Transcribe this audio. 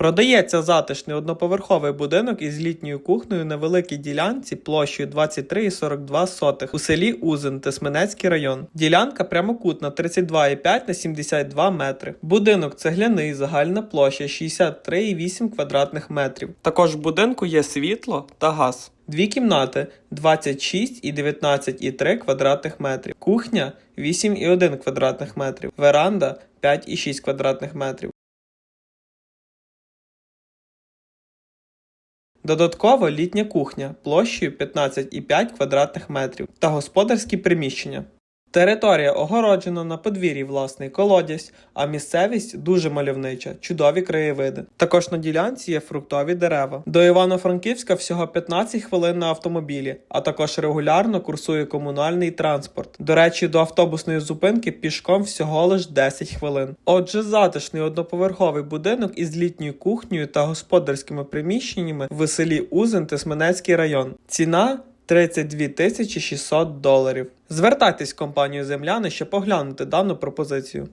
Продається затишний одноповерховий будинок із літньою кухнею на великій ділянці площею 23,42 сотих у селі Узин, Тисменецький район. Ділянка прямокутна 32,5 на 72 метри. Будинок цегляний, загальна площа 63,8 квадратних метрів. Також в будинку є світло та газ. Дві кімнати 26 і 19,3 квадратних метрів. Кухня 8,1 квадратних метрів. Веранда 5,6 квадратних метрів. Додатково літня кухня площею 15,5 квадратних метрів та господарські приміщення. Територія огороджена на подвір'ї власний колодязь, а місцевість дуже мальовнича, чудові краєвиди. Також на ділянці є фруктові дерева. До Івано-Франківська всього 15 хвилин на автомобілі, а також регулярно курсує комунальний транспорт. До речі, до автобусної зупинки пішком всього лиш 10 хвилин. Отже, затишний одноповерховий будинок із літньою кухнею та господарськими приміщеннями в селі Узин, Тисменецький район. Ціна 32 тисячі 600 доларів. Звертайтесь в компанію Земляни, щоб поглянути дану пропозицію.